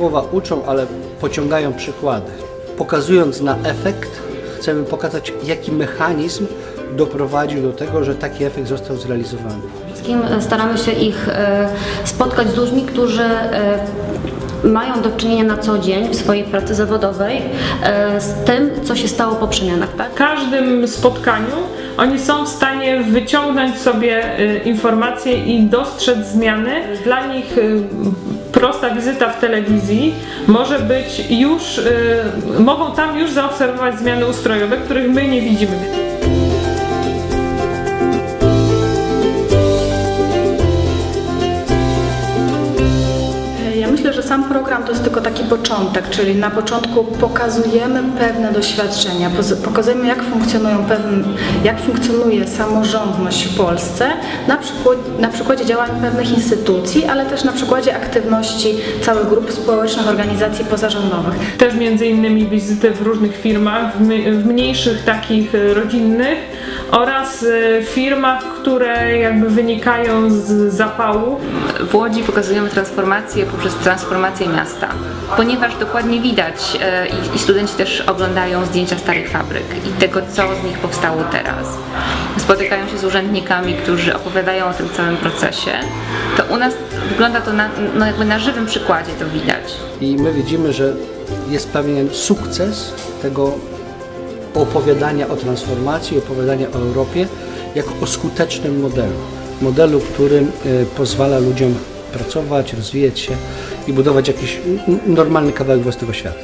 słowa uczą, ale pociągają przykłady. Pokazując na efekt, chcemy pokazać, jaki mechanizm doprowadził do tego, że taki efekt został zrealizowany. E, staramy się ich e, spotkać z ludźmi, którzy e, mają do czynienia na co dzień w swojej pracy zawodowej e, z tym, co się stało po przemianach, tak? W każdym spotkaniu oni są w stanie wyciągnąć sobie y, informacje i dostrzec zmiany. Dla nich y, prosta wizyta w telewizji może być już, mogą tam już zaobserwować zmiany ustrojowe, których my nie widzimy. Myślę, że sam program to jest tylko taki początek, czyli na początku pokazujemy pewne doświadczenia, pokazujemy jak funkcjonują pewne, jak funkcjonuje samorządność w Polsce, na, przykład, na przykładzie działań pewnych instytucji, ale też na przykładzie aktywności całych grup społecznych, organizacji pozarządowych. Też między innymi wizyty w różnych firmach, w, my, w mniejszych takich y, rodzinnych oraz y, firmach, które jakby wynikają z zapału W Łodzi pokazujemy transformację poprzez transformację miasta, ponieważ dokładnie widać e, i, studenci też oglądają zdjęcia starych fabryk i tego, co z nich powstało teraz. Spotykają się z urzędnikami, którzy opowiadają o tym całym procesie. To u nas wygląda to na, no jakby na żywym przykładzie to widać. I my widzimy, że jest pewien sukces tego opowiadania o transformacji, opowiadania o Europie jako o skutecznym modelu. Modelu, którym e, pozwala ludziom pracować, rozwijać się i budować jakiś normalny kawałek własnego świata.